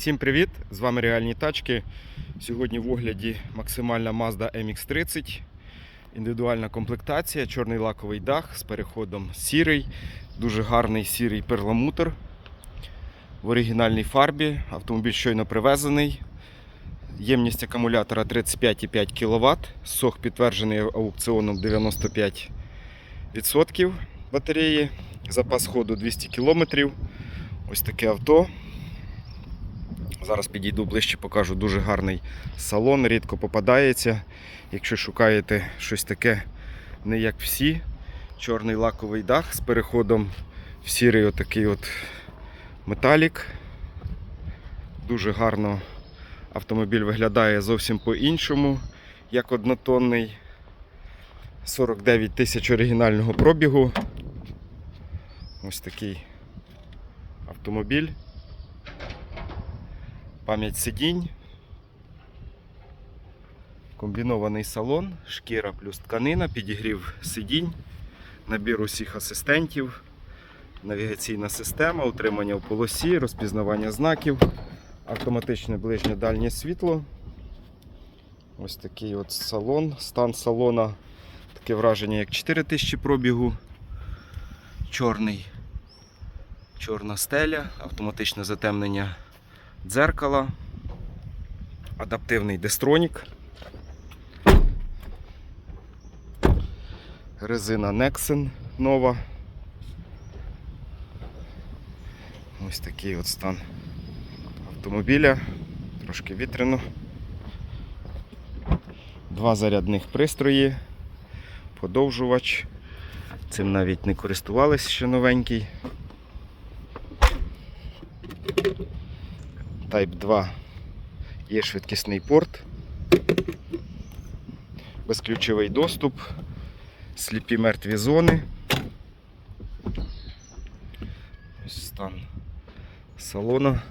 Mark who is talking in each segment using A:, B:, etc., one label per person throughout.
A: Всім привіт! З вами Реальні тачки. Сьогодні в огляді максимальна Mazda MX-30. Індивідуальна комплектація, чорний лаковий дах з переходом сірий, дуже гарний сірий перламутр. В оригінальній фарбі. Автомобіль щойно привезений. Ємність акумулятора 35,5 кВт. Сох підтверджений аукціоном 95% батареї. Запас ходу 200 км. Ось таке авто. Зараз підійду ближче, покажу дуже гарний салон, рідко попадається. Якщо шукаєте щось таке, не як всі, чорний лаковий дах з переходом в сірий отакий от металік. Дуже гарно автомобіль виглядає зовсім по-іншому, як однотонний. 49 тисяч оригінального пробігу. Ось такий автомобіль пам'ять сидінь, комбінований салон, шкіра плюс тканина, підігрів сидінь, набір усіх асистентів, навігаційна система, утримання в полосі, розпізнавання знаків, автоматичне ближнє дальнє світло. Ось такий от салон, стан салона, таке враження, як 4000 пробігу, чорний, чорна стеля, автоматичне затемнення дзеркала, адаптивний дестронік, резина Nexen нова. Ось такий от стан автомобіля, трошки вітряно. Два зарядних пристрої, подовжувач. Цим навіть не користувались ще новенький. Type 2 є швидкісний порт, безключовий доступ, сліпі мертві зони. Ось стан салона.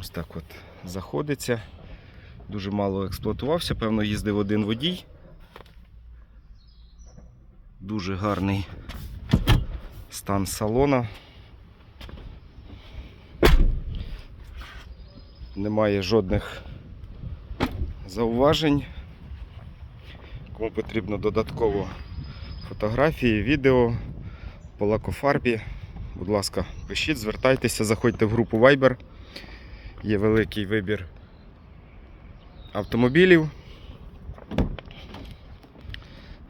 A: Ось так от заходиться. Дуже мало експлуатувався, певно, їздив один водій. Дуже гарний стан салона. Немає жодних зауважень. Кому потрібно додатково фотографії, відео по лакофарбі, будь ласка, пишіть, звертайтеся, заходьте в групу Viber. Є великий вибір автомобілів.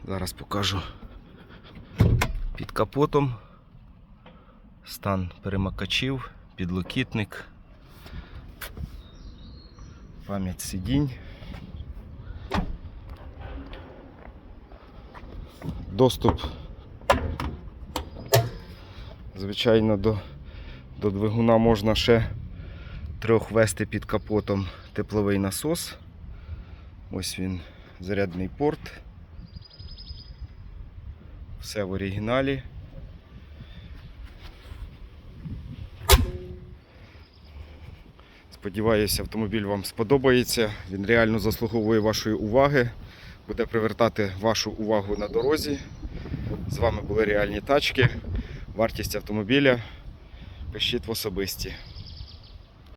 A: Зараз покажу під капотом стан перемикачів, підлокітник пам'ять сидінь. Доступ, звичайно, до, до двигуна можна ще трьох вести під капотом тепловий насос. Ось він, зарядний порт. Все в оригіналі. Сподіваюся, автомобіль вам сподобається. Він реально заслуговує вашої уваги, буде привертати вашу увагу на дорозі. З вами були реальні тачки. Вартість автомобіля пишіть в особисті.